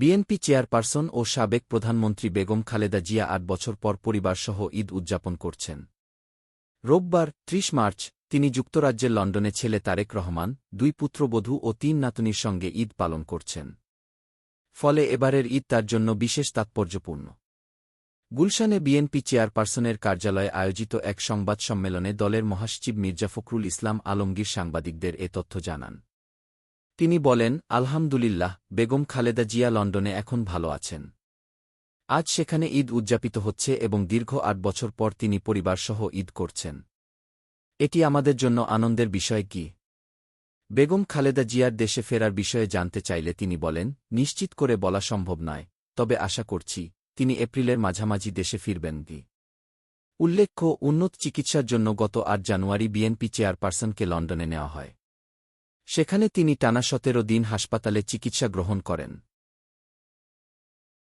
BNP chairperson ও সাবেক প্রধানমন্ত্রী বেগম খালেদা জিয়া আট বছর পর পরিবারসহ ঈদ উদযাপন করছেন। রোববার, ত্রিশ মার্চ, তিনি যুক্তরাজ্যের লন্ডনে ছেলে তারেক রহমান, দুই পুত্রবধূ ও তিন নাতনির সঙ্গে ঈদ পালন করছেন। ফলে এবারের ঈদ তার জন্য বিশেষ তাৎপর্যপূর্ণ। গুলশানে বিএনপি চেয়ারপারসনের কার্যালয়ে আয়োজিত এক সংবাদ সম্মেলনে দলের মহাসচিব মির্জা ফখরুল ইসলাম আলমগীর সাংবাদিকদের এ তথ্য জানান। তিনি বলেন, আলহামদুলিল্লাহ, বেগম খালেদা জিয়া লন্ডনে এখন ভালো আছেন। আজ সেখানে ঈদ উদযাপিত হচ্ছে এবং দীর্ঘ আট বছর পর তিনি পরিবারসহ ঈদ করছেন। এটি আমাদের জন্য আনন্দের বিষয় কি? বেগম খালেদা জিয়ার দেশে ফেরার বিষয়ে জানতে চাইলে তিনি বলেন, নিশ্চিত করে বলা সম্ভব নয়, তবে আশা করছি, তিনি এপ্রিলের মাঝামাঝি দেশে ফিরবেন দি। উল্লেখ্য, উন্নত চিকিৎসার জন্য গত আট জানুয়ারি বিএনপি চেয়ারপারসনকে লন্ডনে নেওয়া হয়। সেখানে তিনি টানা সতেরো দিন হাসপাতালে চিকিৎসা গ্রহণ করেন।